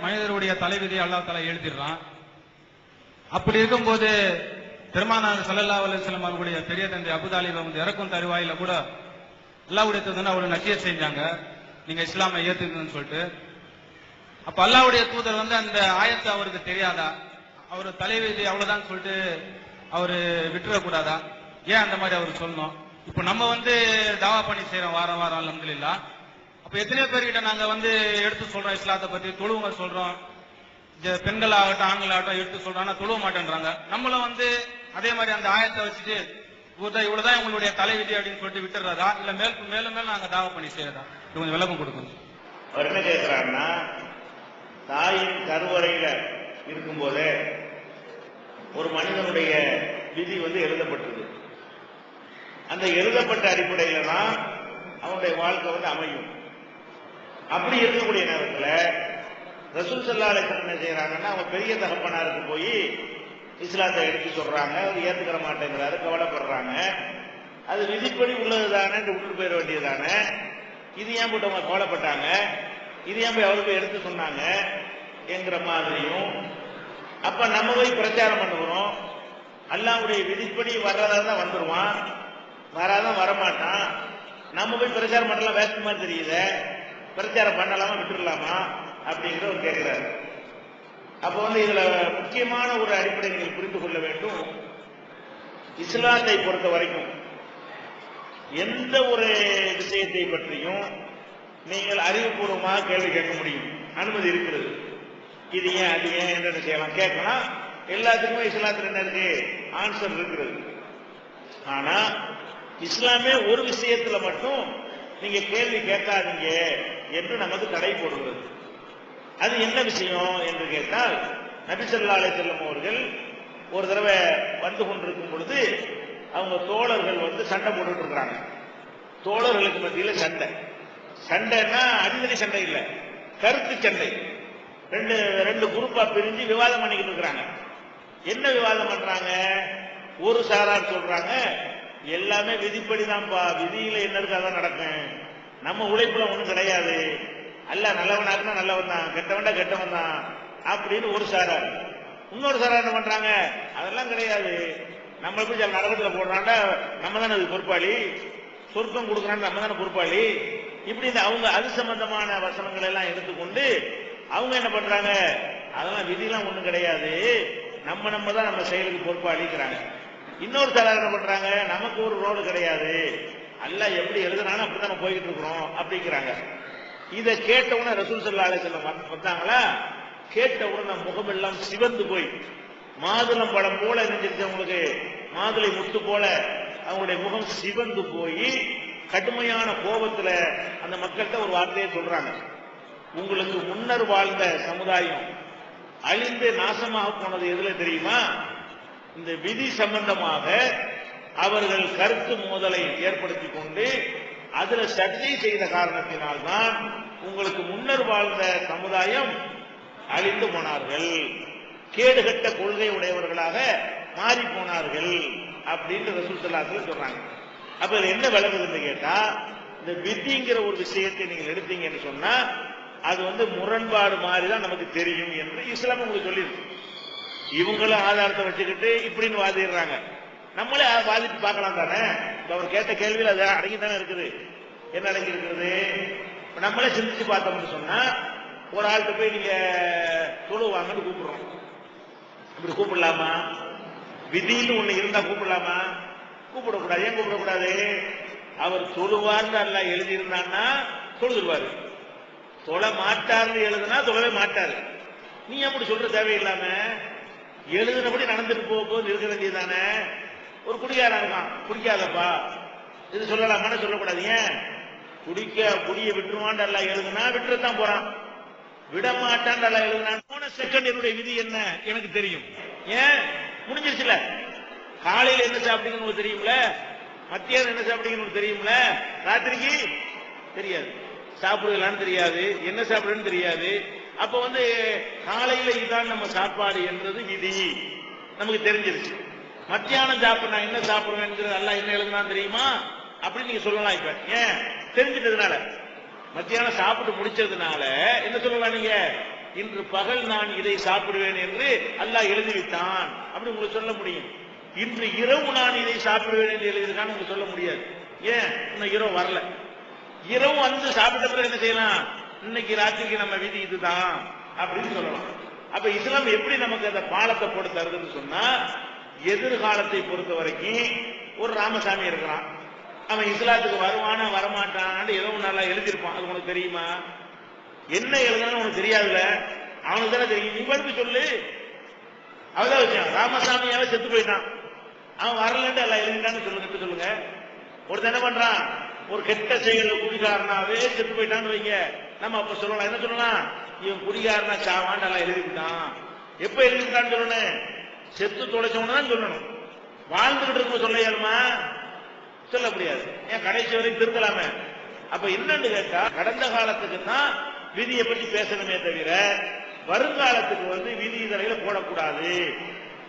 மனிதருடைய தலைவிதி அல்லா தலா எழுதிடுறான். அப்படி இருக்கும்போது பெருமானார் சல்லல்லா அலுவலம் அவர்களுடைய பெரிய தந்தை அபுதாலிப வந்து இறக்கும் தருவாயில கூட அல்லாவுடைய தூதர் அவரு நசிய செஞ்சாங்க. நீங்க இஸ்லாமை ஏத்துக்கணும்னு சொல்லிட்டு. அப்ப அல்லாவுடைய தூதர் வந்து அந்த ஆயத்தை அவருக்கு தெரியாதா? அவர் தலைவிதி அவ்வளவுதான் சொல்லிட்டு அவரு விட்டுறக்கூடாதா ஏன் அந்த மாதிரி அவர் சொல்லணும்? இப்ப நம்ம வந்து தாவா பண்ணி செய்யறோம் வாரம் வாரம் அலமதுல்லா அப்ப எத்தனையோ பேர்கிட்ட நாங்க வந்து எடுத்து சொல்றோம் இஸ்லாத்தை பத்தி தொழுவுங்க சொல்றோம். பெண்கள் ஆகட்டும் ஆண்கள் ஆகட்டும் எடுத்து சொல்றோம். ஆனா தொழுவ மாட்டேன்றாங்க. நம்மளும் வந்து அதே மாதிரி அந்த ஆயத்தை வச்சுட்டு இவ்வளவுதான் இவ்வளவுதான் உங்களுடைய தலைவிதி அப்படின்னு சொல்லிட்டு விட்டுறதா இல்ல மேல் மேலும் மேலும் நாங்க தாவ பண்ணி செய்யறதா? இது கொஞ்சம் விளக்கம் கொடுக்கணும். அவர் என்ன கேட்கிறாருன்னா தாயின் கருவறையில இருக்கும்போதே ஒரு மனிதனுடைய விதி வந்து எழுதப்பட்டது. அந்த எழுதப்பட்ட அடிப்படையில தான் அவனுடைய வாழ்க்கை வந்து அமையும். அப்படி இருக்கக்கூடிய நேரத்தில் ரசூல் சல்லா என்ன செய்யறாங்கன்னா அவங்க பெரிய தகப்பனாருக்கு போய் இஸ்லாத்தை எடுத்து சொல்றாங்க. அவர் ஏத்துக்கிற மாட்டேங்கிறாரு கவலைப்படுறாங்க. அது விதிப்படி உள்ளது தானே விட்டுட்டு போயிட வேண்டியதானே இது ஏன் போட்டு அவங்க கவலைப்பட்டாங்க? இது ஏன் போய் அவருக்கு எடுத்து சொன்னாங்க? என்கிற மாதிரியும். அப்ப நம்ம போய் பிரச்சாரம் பண்ணுகிறோம். அல்லாவுடைய விதிப்படி வர்றதா தான் வந்துருவான். வராதான் வரமாட்டான். நம்ம போய் பிரச்சாரம் பண்ணலாம் வேஸ்ட் மாதிரி தெரியுது. பிரச்சாரம் பண்ணலாமா விட்டுடலாமா அப்படிங்கிற ஒரு கேட்கிறார். அப்போ வந்து இதுல முக்கியமான ஒரு அடிப்படை நீங்கள் புரிந்து கொள்ள வேண்டும். இஸ்லாத்தை பொறுத்த வரைக்கும் எந்த ஒரு விஷயத்தை பற்றியும் நீங்கள் அறிவுபூர்வமாக கேள்வி கேட்க முடியும். அனுமதி இருக்கிறது. இது ஏன் அது ஏன் என்னென்ன செய்யலாம் கேட்கலாம். எல்லாத்துக்குமே இஸ்லாத்தில் என்ன இருக்கு? ஆன்சர் இருக்கிறது. ஆனா இஸ்லாமே ஒரு விஷயத்துல மட்டும் நீங்க கேள்வி கேட்காதீங்க. என்று நமது தடை போடுகிறது. அது என்ன விஷயம் என்று கேட்டால் நபிசல்லா ஸல்லல்லாஹு அலைஹி அவர்கள் ஒரு தடவை வந்து கொண்டிருக்கும் பொழுது அவங்க தோழர்கள் வந்து சண்டை போட்டுட்டு இருக்கிறாங்க. தோழர்களுக்கு மத்தியில் சண்டை. சண்டைன்னா அடிதடி சண்டை இல்லை. கருத்து சண்டை. ரெண்டு ரெண்டு குரூப்பா பிரிஞ்சு விவாதம் பண்ணிக்கிட்டு இருக்கிறாங்க. என்ன விவாதம் பண்றாங்க? ஒரு சாரார் சொல்றாங்க எல்லாமே விதிப்படிதான்ப்பா. விதியில என்ன இருக்கு அதான் நடக்கும். நம்ம உழைப்புல ஒண்ணும் கிடையாது. அல்ல நல்லவனா இருந்தா நல்லவன் தான் கெட்டவன்டா கெட்டவன் தான் அப்படின்னு ஒரு சாரார் இன்னொரு சாரார் என்ன பண்றாங்க? அதெல்லாம் கிடையாது. நம்ம போய் சில நரகத்துல போடுறாண்டா நம்ம தானே அது பொறுப்பாளி. சொர்க்கம் கொடுக்குறான்னு நம்ம தானே பொறுப்பாளி. இப்படி இந்த அவங்க அது சம்பந்தமான வசனங்களை எல்லாம் எடுத்துக்கொண்டு அவங்க என்ன பண்றாங்க? அதெல்லாம் விதிலாம் ஒண்ணும் கிடையாது. நம்ம நம்ம தான் நம்ம செயலுக்கு பொறுப்பாளிக்கிறாங்க இன்னொரு சாரார் என்ன பண்றாங்க? நமக்கு ஒரு ரோடு கிடையாது. அல்ல எப்படி எழுதுனாலும் அப்படிதான் நம்ம போய்கிட்டு இருக்கிறோம் அப்படிங்கிறாங்க. இதை கேட்ட உடனே ரசூல் சல்லா அலிஸ்லாம் வந்தாங்களா? கேட்ட உடனே முகமெல்லாம் சிவந்து போய் மாதுளம் பழம் போல நினைச்சிருச்சு அவங்களுக்கு. மாதுளை முத்து போல அவங்களுடைய முகம் சிவந்து போய் கடுமையான கோபத்துல அந்த மக்கள்கிட்ட ஒரு வார்த்தையை சொல்றாங்க. உங்களுக்கு முன்னர் வாழ்ந்த சமுதாயம் அழிந்து நாசமாக போனது எதுல தெரியுமா? இந்த விதி சம்பந்தமாக அவர்கள் கருத்து மோதலை ஏற்படுத்திக் கொண்டு அதுல சர்ச்சை செய்த காரணத்தினால்தான் உங்களுக்கு முன்னர் வாழ்ந்த சமுதாயம் அழிந்து போனார்கள். கேடுகட்ட கொள்கை உடையவர்களாக மாறி போனார்கள் அப்படின்னு ரசூல் சொல்றாங்க. அப்ப இதுல என்ன விளங்குதுன்னு கேட்டா இந்த வித்திங்கிற ஒரு விஷயத்தை நீங்கள் எடுத்தீங்கன்னு சொன்னா அது வந்து முரண்பாடு மாதிரி தான் நமக்கு தெரியும் என்று இஸ்லாம் உங்களுக்கு சொல்லியிருக்கு. இவங்களும் ஆதாரத்தை வச்சுக்கிட்டு இப்படின்னு வாதிடுறாங்க. நம்மளே அதை பார்க்கலாம் தானே? இப்ப அவர் கேட்ட கேள்வியில் அது அடங்கி தானே இருக்குது. என்ன அடங்கி இருக்கிறது நம்மளே சிந்திச்சு பார்த்தோம்னு சொன்னா ஒரு ஆள்கிட்ட போய் நீங்க தொழுவாங்கன்னு கூப்பிடுறோம். இப்படி கூப்பிடலாமா? விதின்னு ஒண்ணு இருந்தா கூப்பிடலாமா? கூப்பிடக்கூடாது. ஏன் கூப்பிடக்கூடாது? அவர் தொழுவார்னு அல்ல எழுதியிருந்தான்னா தொழுதுருவாரு. தொழ மாட்டார்னு எழுதுனா தொழவே மாட்டாரு. நீ அப்படி சொல்ற தேவையில்லாம? எழுதுனபடி நடந்துட்டு போகும்போது இருக்க வேண்டியதானே ஒரு குடிகாரன் இருக்கான். குடிக்காதப்பா. இது சொல்லலாமான்னு சொல்லக்கூடாது. ஏன்? குடிக்க குடிய விட்டுருவான் அல்ல எழுதுனா விட்டுறதான் போறான். விட மாட்டான் அல்ல எழுதுனா போன செகண்ட் என்னுடைய விதி என்ன? எனக்கு தெரியும். ஏன்? முடிஞ்சிருச்சுல. காலையில என்ன சாப்பிட்டீங்கன்னு உங்களுக்கு தெரியும்ல? மத்தியானம் என்ன சாப்பிட்டீங்கன்னு தெரியும்ல? ராத்திரிக்கு? தெரியாது. சாப்பிடுவீங்களான்னு தெரியாது. என்ன சாப்பிடுன்னு தெரியாது. அப்ப வந்து காலையில இதுதான் நம்ம சாப்பாடு என்றது விதி. நமக்கு தெரிஞ்சிருச்சு. மத்தியானம் சாப்பிட நான் என்ன சாப்பிடுவேன் எல்லாம் என்ன எழுதுனா தெரியுமா? அப்படின்னு நீங்க சொல்லலாம் இப்ப. ஏன்? தெரிஞ்சிட்டதுனால. மத்தியானம் சாப்பிட்டு முடிச்சதுனால என்ன சொல்லலாம் நீங்க? இன்று பகல் நான் இதை சாப்பிடுவேன் என்று அல்லாஹ் எழுதிவிட்டான். அப்படி உங்களுக்கு சொல்ல முடியும். இன்று இரவு நான் இதை சாப்பிடுவேன் என்று எழுதியிருக்கான்னு உங்களுக்கு சொல்ல முடியாது. ஏன்? இன்னும் இரவு வரல. இரவு வந்து சாப்பிட்ட பிறகு என்ன செய்யலாம்? இன்னைக்கு ராத்திரிக்கு நம்ம விதி இதுதான் அப்படின்னு சொல்லலாம். அப்ப இஸ்லாம் எப்படி நமக்கு அந்த பாலத்தை போட்டு தருதுன்னு சொன்னா எதிர்காலத்தை பொறுத்த வரைக்கும் ஒரு ராமசாமி இருக்கிறான். அவன் இஸ்லாத்துக்கு வருவானா வரமாட்டான்னு ஏதோ ஒண்ணு நல்லா எழுதியிருப்பான். அது உனக்கு தெரியுமா? என்ன எழுதுனாலும் உனக்கு தெரியாதுல்ல? அவனுக்கு தானே தெரியும். நீ படுத்து சொல்லு. அவதான் வச்சான். ராமசாமியாவே செத்து போயிட்டான். அவன் வரலன்ட்டு எல்லாம் எழுதிட்டான்னு சொல்லுங்க சொல்லுங்க. ஒருத்தன் என்ன பண்றான்? ஒரு கெட்ட செயல குடிகாரனாவே செத்து போயிட்டான்னு வைங்க. நம்ம அப்ப சொல்லலாம். என்ன சொல்லலாம்? இவன் குடிகாரனா சாவான்னு எல்லாம் எழுதிட்டான் எப்ப எழுதிட்டான்னு சொல்லணும்? செத்து தொலைச்சவனா தான் சொல்லணும். வாழ்ந்துகிட்டு இருக்கும் சொல்ல இயலுமா சொல்ல முடியாது. ஏன் கடைசி வரைக்கும் திருத்தலாமே? அப்ப என்னன்னு கேட்டா கடந்த காலத்துக்கு தான் விதியை பற்றி பேசணுமே தவிர வருங்காலத்துக்கு வந்து விதி இதழையில போடக்கூடாது.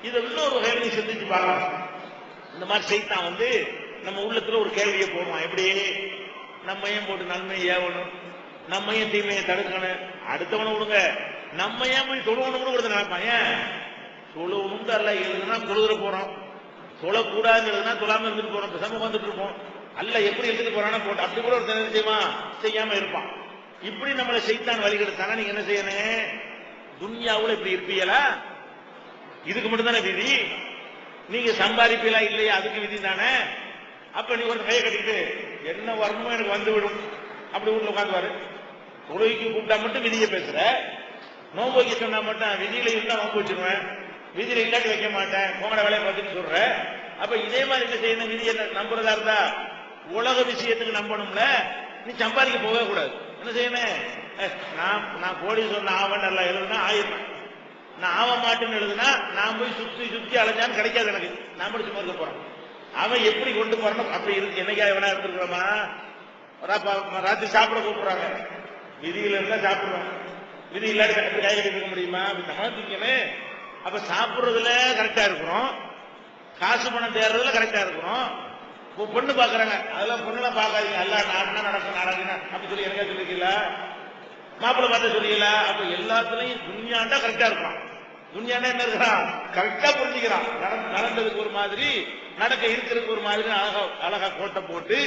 இதை இன்னொரு வகையில நீ சிந்திச்சு பார்க்கலாம். இந்த மாதிரி செய்தான் வந்து நம்ம உள்ளத்துல ஒரு கேள்வியை போடுவான். எப்படி? நம்ம ஏன் போட்டு நன்மை ஏவணும். நம்ம ஏன் தீமையை தடுக்கணும். அடுத்தவனை விடுங்க. நம்ம ஏன் போய் தொழுவணும்னு கொடுத்து நினைப்பான் ஏன்? தொழுவணும் அல்ல எழுதுனா தொழுதுற போறோம். தொழக்கூடாதுன்னு எழுதுனா தொழாம இருந்துட்டு போறோம். பேசாம வந்துட்டு இருப்போம். அல்ல எப்படி எழுதிட்டு போறானா போட்டு. அப்படி கூட ஒரு என்ன செய்யாம இருப்பான். இப்படி நம்மளை செய்தான் வழிகெடுத்தானா நீங்க என்ன செய்யணும் துன்யாவுல இப்படி இருப்பீங்களா? இதுக்கு மட்டும் தானே விதி. நீங்க சம்பாதிப்பீங்களா? இல்லையா? அதுக்கு விதி தானே அப்ப நீ ஒரு கையை கட்டிட்டு என்ன வரணுமோ எனக்கு வந்து விடும்? அப்படி வீட்டுல உட்காந்துவாரு தொழுகைக்கு கூப்பிட்டா மட்டும் விதியை பேசுற. நோன்பு வைக்க சொன்னா மட்டும் விதியில இருந்தா நோன்பு வச்சிருவேன். விதியில இல்லாட்டி வைக்க மாட்டேன் உங்களோட வேலையை பார்த்துன்னு சொல்ற. அப்ப இதே மாதிரி என்ன செய்யணும்? விதியை நம்புறதா இருந்தா உலக விஷயத்துக்கு நம்பணும்ல. நீ சம்பாதிக்க போகவே கூடாது. என்ன செய்யணும்? நான் நான் கோடி சொன்ன ஆவன் நல்லா எழுதுனா ஆயிரம் நான் ஆவ மாட்டேன்னு எழுதுனா நான் போய் சுத்தி சுத்தி அலைஞ்சான்னு கிடைக்காது எனக்கு. நான் மட்டும் சும்மா இருக்க போறேன். அவன் எப்படி கொண்டு போறணும் அப்படி இருக்கு. என்னைக்கா வேணா இருந்திருக்கிறோமா ராத்திரி சாப்பிட கூப்பிடுறாங்க. விதியில இருந்தா சாப்பிடுவேன். விதி இல்லாட்டி கட்டி கை எடுக்க இருக்க முடியுமா? அப்படி நம்ம திங்கணும். அப்ப சாப்பிடுறதுல கரெக்டா இருக்கிறோம் காசு பணம் தேர்றதுல கரெக்டா இருக்கிறோம் இப்போ பொண்ணு பாக்குறாங்க அதெல்லாம் பொண்ணுலாம் பார்க்காதீங்க. எல்லாம் நாடுனா நடக்கும் நடக்குனா அப்படி சொல்லி எனக்கா சொல்லிக்கல மாப்பிள்ளை பார்த்து சொல்லிக்கல அப்ப எல்லாத்துலயும் துன்யாண்டா கரெக்டா இருப்பான் துன்யாண்டா என்ன இருக்கிறான்? கரெக்டா புரிஞ்சுக்கிறான். நடந்ததுக்கு ஒரு மாதிரி நடக்க இருக்கிறதுக்கு ஒரு மாதிரி அழகா அழகா கோட்டை போட்டு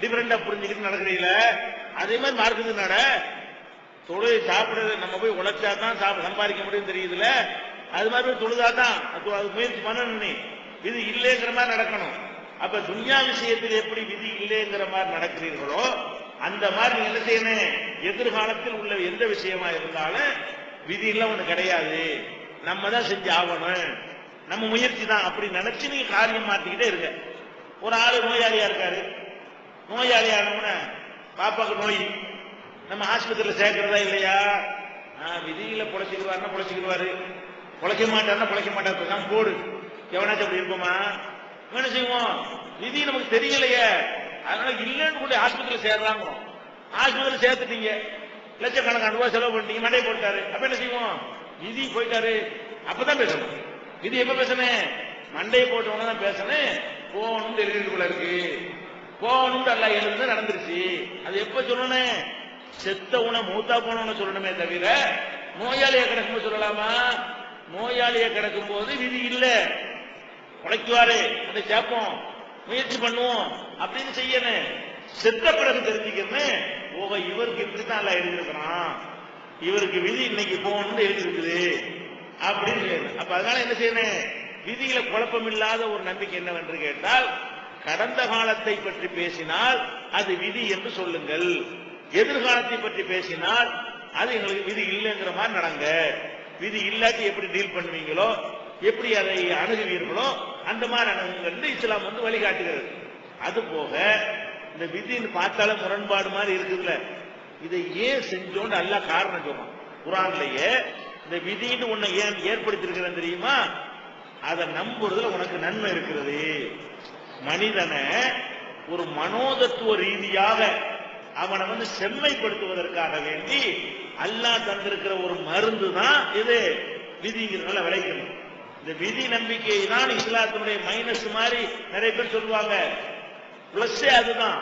டிஃபரெண்டா புரிஞ்சுக்கிட்டு நடக்கிறீங்கள. அதே மாதிரி மார்க்குது நட. தொழில் சாப்பிடுறது நம்ம போய் உழைச்சா தான் சாப்பிட சம்பாதிக்க முடியும் தெரியுதுல. அது மாதிரி தொழுதாதான் அது முயற்சி பண்ணணும் நீ. விதி இல்லைங்கிற மாதிரி நடக்கணும். அப்ப துன்யா விஷயத்தில் எப்படி விதி இல்லைங்கிற மாதிரி நடக்கிறீர்களோ அந்த மாதிரி நீங்க என்ன செய்யணும்? எதிர்காலத்தில் உள்ள எந்த விஷயமா இருந்தாலும் விதி எல்லாம் ஒண்ணு கிடையாது. நம்ம தான் செஞ்சு ஆகணும். நம்ம முயற்சி தான். அப்படி நினைச்சு நீங்க காரியம் மாத்திக்கிட்டே இருங்க ஒரு ஆளு நோயாளியா இருக்காரு. நோயாளியானவன பாப்பாக்கு நோய். நம்ம ஆஸ்பத்திரியில சேர்க்கிறதா இல்லையா? விதியில பொழைச்சிக்கிடுவாருன்னா பொழைச்சிக்கிடுவாரு. பிழைக்க மாட்டாருன்னா பிழைக்க மாட்டாரு பேசாம போடு. எவனாச்சும் அப்படி இருப்போமா என்ன செய்வோம்? நிதி நமக்கு தெரியலையே. அதனால இல்லைன்னு கூட ஆஸ்பத்திரியில் சேர்றாங்க ஆஸ்பத்திரியில் சேர்த்துட்டீங்க. லட்சக்கணக்கான ரூபாய் செலவு பண்ணிட்டீங்க. மண்டை போட்டாரு. அப்ப என்ன செய்வோம்? நிதி போயிட்டாரு. அப்பதான் பேசணும். நிதி எப்ப பேசணும்? மண்டையை போட்டவன தான் பேசணும். போகணும்னு எழுதிட்டுக்குள்ள இருக்கு. போகணும்னு அல்ல எழுந்து நடந்துருச்சு. அது எப்ப சொல்லணும்? செத்தவன மூத்தா போனவன சொல்லணுமே தவிர நோயாளியை கிடக்கும்போது சொல்லலாமா? நோயாளியை கிடக்கும் போது விதி இல்ல. உழைக்குவாரு அதை கேட்போம் முயற்சி பண்ணுவோம் அப்படின்னு செய்யணும். செத்த பிறகு தெரிஞ்சுக்கணும். ஓ இவருக்கு இப்படித்தான் எழுதியிருக்கிறான். இவருக்கு விதி இன்னைக்கு போகணும்னு எழுதியிருக்குது. அப்படின்னு அப்ப அதனால என்ன செய்யணும்? விதியில குழப்பம் இல்லாத ஒரு நம்பிக்கை என்னவென்று கேட்டால் கடந்த காலத்தை பற்றி பேசினால் அது விதி என்று சொல்லுங்கள். எதிர்காலத்தை பற்றி பேசினால் அது எங்களுக்கு விதி இல்லைங்கிற மாதிரி நடங்க. விதி இல்லாட்டி எப்படி டீல் பண்ணுவீங்களோ எப்படி அதை அணுகுவீர்களோ அந்த மாதிரி அணுகுங்கள் இஸ்லாம் வந்து வழிகாட்டுகிறது. அது போக இந்த விதின்னு பார்த்தாலும் முரண்பாடு மாதிரி இருக்குதுல்ல. இதை ஏன் செஞ்சோன்னு நல்லா காரணம் சொல்லும் குரான்லயே இந்த விதின்னு உன்னை ஏன் ஏற்படுத்தியிருக்கிறேன் தெரியுமா? அதை நம்புறதுல உனக்கு நன்மை இருக்கிறது. மனிதனை ஒரு மனோதத்துவ ரீதியாக அவனை வந்து செம்மைப்படுத்துவதற்காக வேண்டி அல்லாஹ் தந்திருக்கிற ஒரு மருந்து தான் இது. விதிங்கிறதுனால விளைக்கணும். இந்த விதி நம்பிக்கை தான் இஸ்லாத்தினுடைய மைனஸ் மாதிரி நிறைய பேர் சொல்லுவாங்க. பிளஸ்ஸே அதுதான்.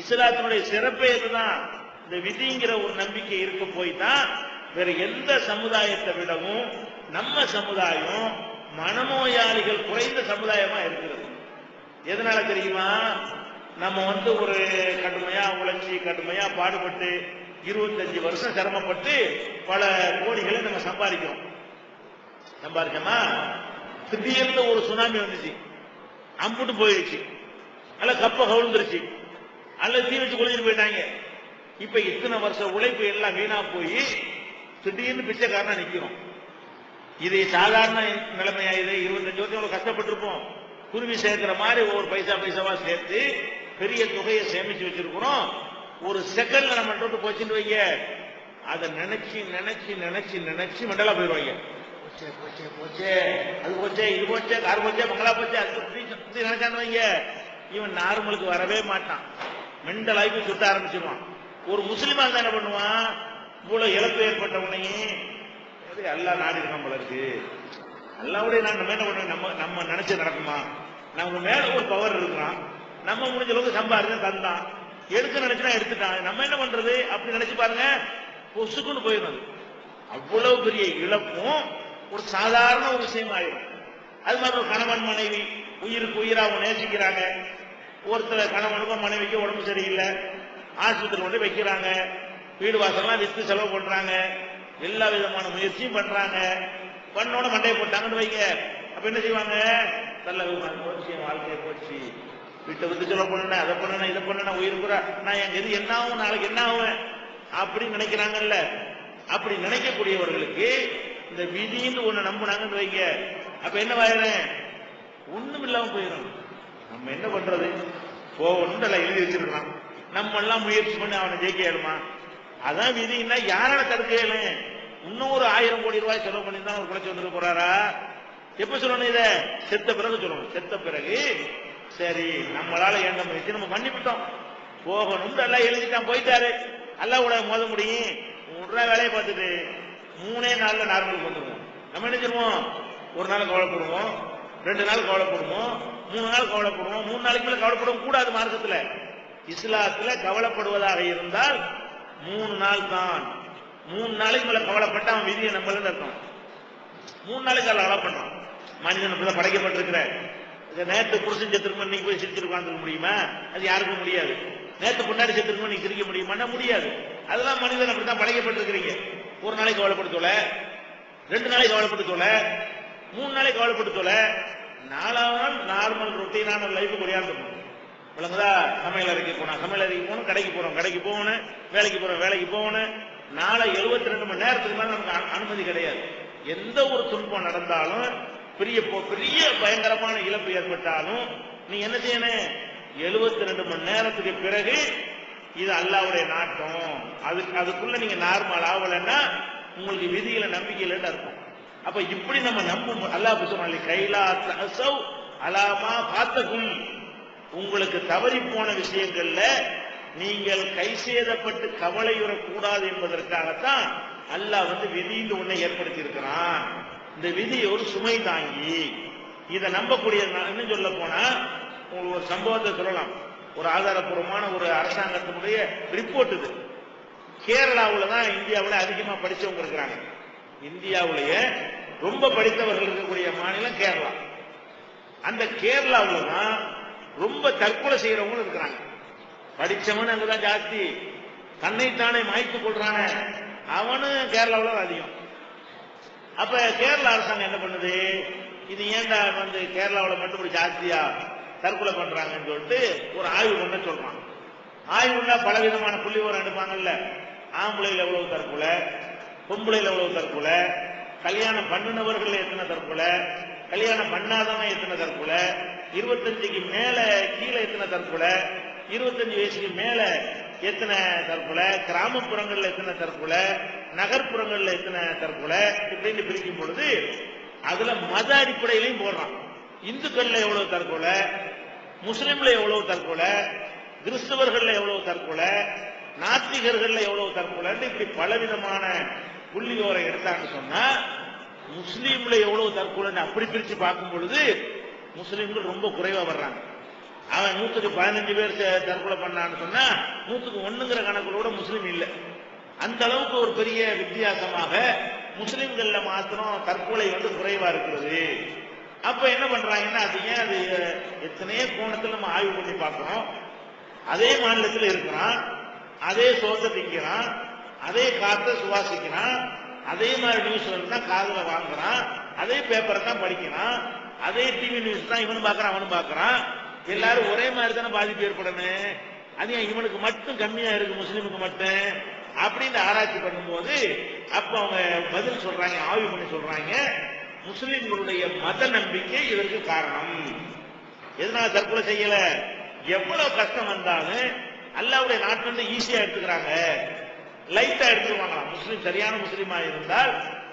இஸ்லாத்தினுடைய சிறப்பே இதுதான். இந்த விதிங்கிற ஒரு நம்பிக்கை இருக்க போய் தான் வேற எந்த சமுதாயத்தை விடவும் நம்ம சமுதாயம் மனநோயாளிகள் குறைந்த சமுதாயமா இருக்கிறது. எதனால தெரியுமா? நம்ம வந்து ஒரு கடுமையா உழைச்சி கடுமையா பாடுபட்டு இருபத்தஞ்சு வருஷம் சிரமப்பட்டு பல கோடிகளை நம்ம சம்பாதிக்கிறோம். சம்பாதிச்சோமா திடீர்னு ஒரு சுனாமி வந்துச்சு. அம்புட்டு போயிடுச்சு அல்ல கப்ப கவுழ்ந்துருச்சு. அல்ல தீ வச்சு கொளுத்திட்டு போயிட்டாங்க. இப்ப இத்தனை வருஷம் உழைப்பு எல்லாம் வீணா போய் திடீர்னு பிச்சைக்காரனா நிக்கிறோம். இது சாதாரண நிலைமையா இது? இருபத்தஞ்சு வருஷம் எவ்வளவு கஷ்டப்பட்டிருப்போம். குருவி சேர்க்கிற மாதிரி ஒவ்வொரு பைசா பைசாவா சேர்த்து பெரிய தொகையை சேமிச்சு வச்சிருக்கிறோம். ஒரு செகண்ட்ல நம்ம விட்டு போச்சுன்னு வைங்க. அதை நினைச்சு நினைச்சு நினைச்சு நினைச்சு மண்டலா போயிடுவாங்க. போச்சே போச்சே போச்சே. அது போச்சே இது போச்சே கார் போச்சே மங்களா போச்சே அது சுத்தி நினைச்சான்னு வைங்க. இவன் நார்மலுக்கு வரவே மாட்டான். மெண்டல் ஆகி சுத்த ஆரம்பிச்சிருவான். ஒரு முஸ்லிமா இருந்தா என்ன பண்ணுவான்? இவ்வளவு இழப்பு ஏற்பட்ட உடனே சரி, நாடு இருக்கான் போல இருக்கு. அல்லாவுடைய நான் நம்ம என்ன பண்ணுவோம் நம்ம நம்ம நினைச்சு நடக்குமா? நம்ம மேல ஒரு பவர் இருக்கிறான். நம்ம முடிஞ்ச அளவுக்கு சம்பாரிச்சு தந்தான். எடுக்க நினைச்சா எடுத்துட்டாங்க நம்ம என்ன பண்றது? அப்படி நினைச்சு பாருங்க பொசுக்குன்னு போயிடும் அது. அவ்வளவு பெரிய இழப்பும் ஒரு சாதாரண ஒரு விஷயம் ஆயிடும் அது மாதிரி ஒரு கணவன் மனைவி உயிருக்கு உயிராக நேசிக்கிறாங்க. ஒருத்தர் கணவனுக்கும் மனைவிக்கும் உடம்பு சரியில்லை. ஆஸ்பத்திரி கொண்டு வைக்கிறாங்க. வீடு வாசல்லாம் வித்து செலவு பண்றாங்க. எல்லா விதமான முயற்சியும் பண்றாங்க. பண்ணோட மண்டையை போட்டாங்கன்னு வைங்க. அப்ப என்ன செய்வாங்க? நல்ல விதமான போச்சு என் வாழ்க்கையை போச்சு. வீட்டை விட்டு சொல்ல பண்ணணும் அதை பண்ணணும் இதை பண்ணணும் உயிர் கூட நான் என் எது என்ன ஆகும் நாளைக்கு என்ன ஆகும்? அப்படின்னு நினைக்கிறாங்கல்ல. அப்படி நினைக்கக்கூடியவர்களுக்கு இந்த விதின்னு ஒண்ணு நம்புனாங்கன்னு வைங்க. அப்ப என்ன வாயிறேன் ஒண்ணும் இல்லாம போயிடும் நம்ம என்ன பண்றது? போகணும் எல்லாம் எழுதி வச்சிருக்கலாம் நம்ம எல்லாம் முயற்சி பண்ணி அவனை ஜெயிக்க இயலுமா? அதான் விதின்னா யாரால தடுக்கல இன்னும் ஒரு ஆயிரம் கோடி ரூபாய் செலவு பண்ணி தான் அவர் குறைச்சி வந்துட்டு போறாரா? எப்ப சொல்லணும் இத? செத்த பிறகு சொல்லணும். செத்த பிறகு சரி நம்மளால ஏண்ட முயற்சி நம்ம பண்ணிவிட்டோம் போகணும் எல்லாம் எழுதிட்டான் போயிட்டாரு. கூட மோத முடியும். மூன்றா வேலையை பார்த்துட்டு மூணே நாள்ல நார்மல் கொண்டுருவோம். நம்ம என்ன செய்வோம் ஒரு நாள் கவலைப்படுவோம் ரெண்டு நாள் கவலைப்படுவோம் மூணு நாள் கவலைப்படுவோம் மூணு நாளைக்கு மேல கவலைப்படவும் கூடாது மார்க்கத்துல. இஸ்லாத்துல கவலைப்படுவதாக இருந்தால் மூணு நாள் தான். மூணு நாளைக்கு மேல கவலைப்பட்ட அவன் விதியை நம்மள அர்த்தம் மூணு நாளைக்கு அதில் கவலைப்படுறான் மனிதன் படைக்கப்பட்டிருக்கிற இத நேத்து புருஷன் செத்துருக்கும் இன்னைக்கு போய் சிரிச்சு உட்கார்ந்துக்க முடியுமா? அது யாருக்கும் முடியாது. நேத்து பொண்டாடி செத்துருக்கும் நீ சிரிக்க முடியுமான்னா முடியாது. அதெல்லாம் மனிதன் அப்படித்தான் பழகப்பட்டிருக்கிறீங்க. ஒரு நாளைக்கு கவலைப்பட்டு தொலை ரெண்டு நாளைக்கு கவலைப்பட்டு தொலை மூணு நாளைக்கு கவலைப்பட்டு தொலை நாலாவது நாள் நார்மல் ரொட்டீனான லைஃபுக்கு ஒடியாந்துடும் விளங்குதா? சமையல் அறைக்கு போனோம் சமையல் அறைக்கு போகணும் கடைக்கு போறோம். கடைக்கு போகணும் வேலைக்கு போறோம் வேலைக்கு போகணும். நாளை எழுபத்தி ரெண்டு மணி நேரத்துக்கு மேலே நமக்கு அனுமதி கிடையாது. எந்த ஒரு துன்பம் நடந்தாலும் பெரிய பெரிய பயங்கரமான இழப்பு ஏற்பட்டாலும் நீ என்ன செய்யணும்? எழுபத்தி ரெண்டு மணி நேரத்துக்கு பிறகு இது அல்லாவுடைய நாட்டம். அதுக்கு அதுக்குள்ள நீங்க நார்மல் ஆகலைன்னா உங்களுக்கு விதியில நம்பிக்கை இருக்கும் அப்ப இப்படி நம்ம நம்பும் அல்லாஹ் சொன்னாலே கைலா தசவ் அலாமா பார்த்தகும் உங்களுக்கு தவறி போன விஷயங்கள்ல நீங்கள் கை சேதப்பட்டு கவலையுறக்கூடாது என்பதற்காகத்தான் அல்லாஹ் வந்து விதின்னு ஒன்றை ஏற்படுத்தி இருக்கிறான் இந்த விதி ஒரு சுமை தாங்கி இதை நம்பக்கூடிய நான் இன்னும் சொல்ல போனா உங்களுக்கு ஒரு சம்பவத்தை சொல்லலாம். ஒரு ஆதாரப்பூர்வமான ஒரு அரசாங்கத்தினுடைய ரிப்போர்ட் இது. கேரளாவில் தான் இந்தியாவில் அதிகமாக படித்தவங்க இருக்கிறாங்க. இந்தியாவிலேயே ரொம்ப படித்தவர்கள் இருக்கக்கூடிய மாநிலம் கேரளா. அந்த கேரளாவில் தான் ரொம்ப தற்கொலை செய்யறவங்களும் இருக்கிறாங்க. படித்தவன் அங்கதான் ஜாஸ்தி. தன்னைத்தானே மாய்த்து கொள்றான. அவனும் கேரளாவில் அதிகம். அப்ப கேரள அரசாங்கம் என்ன பண்ணுது? இது ஏன்டா வந்து கேரளாவில் மட்டும் ஒரு ஜாஸ்தியா தற்கொலை பண்றாங்கன்னு சொல்லிட்டு ஒரு ஆய்வு பண்ண சொல்றான் ஆய்வுல பல விதமான புள்ளி விவரம் எடுப்பாங்கல்ல. ஆம்பளையில் எவ்வளவு தற்கொலை பொம்பளையில் எவ்வளவு தற்கொலை கல்யாணம் பண்ணினவர்கள் எத்தனை தற்கொலை கல்யாணம் பண்ணாதவன் எத்தனை தற்கொலை இருபத்தஞ்சுக்கு மேல கீழே எத்தனை தற்கொலை இருபத்தஞ்சு வயசுக்கு மேல எத்தனை தற்கொலை? கிராமப்புறங்கள்ல எத்தனை தற்கொலை? நகர்ப்புறங்கள்ல எத்தனை தற்கொலை? இப்படின்னு பிரிக்கும் பொழுது அதுல மத அடிப்படையிலையும் போடுறான். இந்துக்கள்ல எவ்வளவு தற்கொலை? முஸ்லிம்ல எவ்வளவு தற்கொலை? கிறிஸ்தவர்கள்ல எவ்வளவு தற்கொலை? நாத்திகர்கள்ல எவ்வளவு தற்கொலைன்னு இப்படி பலவிதமான புள்ளியோரை எடுத்தான்னு சொன்னா முஸ்லீம்ல எவ்வளவு தற்கொலைன்னு அப்படி பிரிச்சு பார்க்கும் பொழுது முஸ்லீம்கள் ரொம்ப குறைவா வர்றாங்க. அவன் நூத்துக்கு பதினஞ்சு பேர் தற்கொலை பண்ணான்னு சொன்னா நூத்துக்கு ஒண்ணுங்கிற கணக்குல கூட முஸ்லீம் இல்லை. அந்த அளவுக்கு ஒரு பெரிய வித்தியாசமாக முஸ்லிம்கள்ல மாத்திரம் தற்கொலை வந்து குறைவா இருக்கிறது. அப்ப என்ன பண்றாங்கன்னா அது ஏன் அது எத்தனையோ கோணத்துல நம்ம ஆய்வு பண்ணி பார்க்கிறோம். அதே மாநிலத்தில் இருக்கிறான் அதே சோத்தை திங்கிறான் அதே காற்றை சுவாசிக்கிறான் அதே மாதிரி நியூஸ் தான் காதல வாங்குறான் அதே பேப்பரை தான் படிக்கிறான் அதே டிவி நியூஸ் தான் இவனும் பார்க்கறான் அவனும் பார்க்கறான் எல்லாரும் ஒரே மாதிரி தானே பாதிப்பு ஏற்படணும். அது ஏன் இவனுக்கு மட்டும் கம்மியா இருக்கு முஸ்லீமுக்கு மட்டும்? அப்படின்னு ஆராய்ச்சி பண்ணும்போது அப்ப அவங்க பதில் சொல்றாங்க ஆய்வு பண்ணி சொல்றாங்க. முஸ்லிம்களுடைய மத நம்பிக்கை இதற்கு காரணம். எதனால தற்கொலை செய்யல? எவ்வளவு கஷ்டம் வந்தாலும் அல்லாவுடைய நாட்டு வந்து ஈஸியா எடுத்துக்கிறாங்க. லைட்டா எடுத்துருவாங்களாம். முஸ்லீம் சரியான முஸ்லீமா இருந்தால்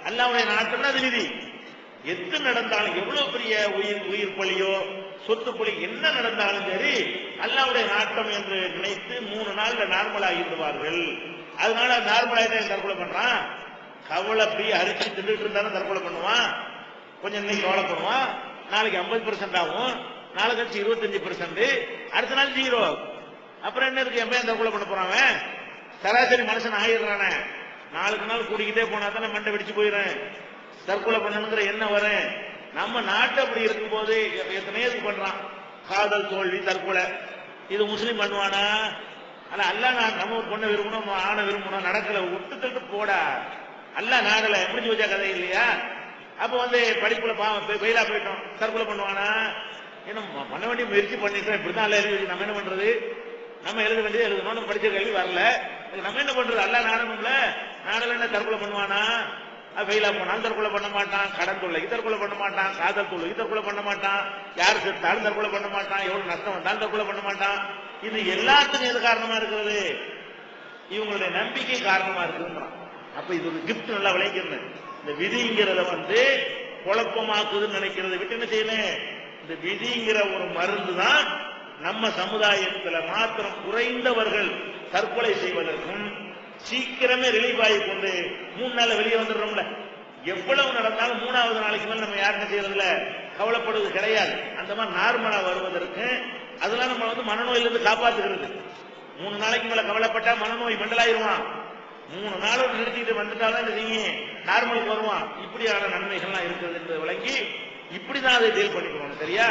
அல்லாவுடைய நாட்டுன்னா அது நிதி எது நடந்தாலும் எவ்வளவு பெரிய உயிர் உயிர் பலியோ சொத்து பலி என்ன நடந்தாலும் சரி அல்லாவுடைய நாட்டம் என்று நினைத்து மூணு நாள்ல நார்மல் ஆகிடுவார்கள் அதனால நார்மல் ஆகிட்டு தற்கொலை பண்றான்? கவலை அப்படி அரிச்சு தின்னுட்டு இருந்தாலும் தற்கொலை பண்ணுவான். கொஞ்சம் இன்னைக்கு கவலைப்படுவான் நாளைக்கு ஐம்பது பெர்சென்ட் ஆகும். நாளை கழிச்சு இருபத்தஞ்சு பெர்சென்ட் அடுத்த நாள் ஜீரோ அப்புறம் என்ன இருக்கு? எப்பயும் தற்கொலை பண்ண போறான் அவன்? சராசரி மனுஷன் ஆகிடுறானே நாளுக்கு நாள் கூடிக்கிட்டே போனா தானே மண்டை வெடிச்சு போயிடுறேன் தற்கொலை பண்ணணுங்கிற எண்ணம் வரேன். நம்ம நாட்டு அப்படி இருக்கும்போது எத்தனையோ இது பண்றான்? காதல் தோல்வி தற்கொலை. இது முஸ்லீம் பண்ணுவானா? ஆனா அல்ல நான் நம்ம ஒரு பொண்ணை விரும்பணும் ஆணை விரும்பணும் நடக்கல. விட்டு தட்டு போடா. அல்ல நாடல. முடிஞ்சு வச்சா கதை இல்லையா? அப்ப வந்து படிப்புல பாவம் வெயிலா போயிட்டோம். தற்கொலை பண்ணுவானா? என்ன பண்ண வேண்டிய முயற்சி பண்ணிட்டோம் இப்படிதான் எல்லாம் எழுதி நம்ம என்ன பண்றது? நம்ம எழுத வேண்டியது எழுதணும் நம்ம படிச்ச கல்வி வரல. நம்ம என்ன பண்றது? அல்ல நாடணும்ல. நாடல என்ன தற்கொலை பண்ணுவானா? வெயிலா போனாலும் தற்கொலை பண்ண மாட்டான் கடன் தொல்லைக்கு தற்கொலை பண்ண மாட்டான் காதல் தொல்லைக்கு தற்கொலை பண்ண மாட்டான் யார் செத்தாலும் தற்கொலை பண்ண மாட்டான் எவ்வளவு நஷ்டம் வந்தாலும் தற்கொலை பண்ண மாட்டான். இது எல்லாத்துக்கும் எது காரணமா இருக்கிறது? இவங்களுடைய நம்பிக்கை காரணமா இருக்குன்றான் அப்ப இது ஒரு கிஃப்ட் நல்லா விளைக்கணும் இந்த விதிங்கிறத வந்து குழப்பமாக்குதுன்னு நினைக்கிறத விட்டு என்ன செய்யணும்? இந்த விதிங்கிற ஒரு மருந்து தான் நம்ம சமுதாயத்துல மாத்திரம் குறைந்தவர்கள் தற்கொலை செய்வதற்கும் சீக்கிரமே ரிலீவ் ஆகி கொண்டு மூணு நாள் வெளியே வந்துடுறோம்ல. எவ்வளவு நடந்தாலும் மூணாவது நாளைக்கு மேல நம்ம யாருக்கும் செய்யறதுல கவலைப்படுவது கிடையாது. அந்த மாதிரி நார்மலா வருவதற்கு அதெல்லாம் நம்ம வந்து மனநோயிலிருந்து காப்பாத்துக்கிறது மூணு நாளைக்கு மேல கவலைப்பட்டா மனநோய் மண்டலாயிருவான் மூணு நாளும் நிறுத்திட்டு வந்துட்டாதான் நீங்க நார்மலுக்கு வருவான் இப்படியான நன்மைகள்லாம் இருக்கிறது என்று விளங்கி இப்படிதான் அதை டீல் பண்ணிக்கணும் சரியா?